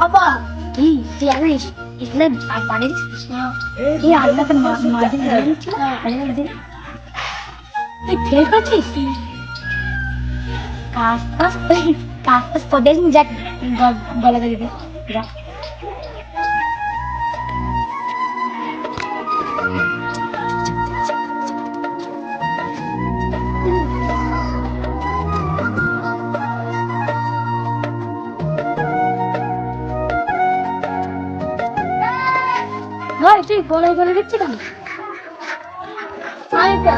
বাবা, এই তুই জানিস ইসলাম আর পানি দিচ্ছিস না। এই আল্লাহকে মাঝে ধরে দিচ্ছিল তুই ফেল করছিস? কাজ কাজ কাজ কাজ পদে যা গলা দিয়ে দে যা। ভাই, তুই গলায় গলা দিচ্ছি কেন?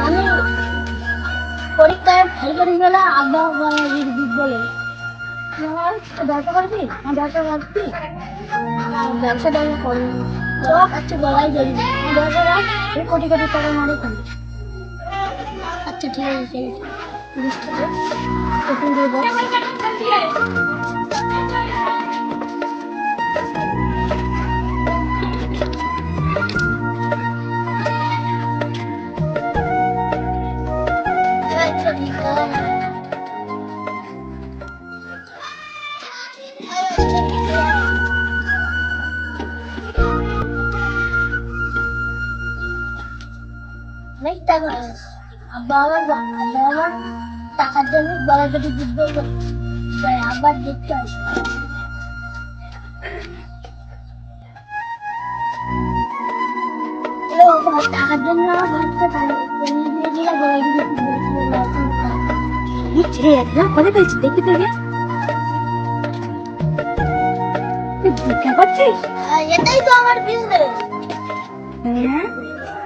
আমি পরীক্ষায় ফেল করে গেলে আব্বা দিবি বলে। ব্যবসা করবি? ব্যবসা করবি ব্যবসাটা আমি করি সব আচ্ছা গলায় ধরি ব্যবসা কোটি কোটি টাকা মারে আচ্ছা ঠিক আছে, ঠিক আছে পুলিশ থেকে কখন দেবো আচ্ছা ঠিক আছে অনেক করছে। ছেড়ে যাচ্ছে না কোথায় পেয়েছি দেখতে পেয়ে তুই ভিক্ষা করছিস এটাই তো আমার বিজনেস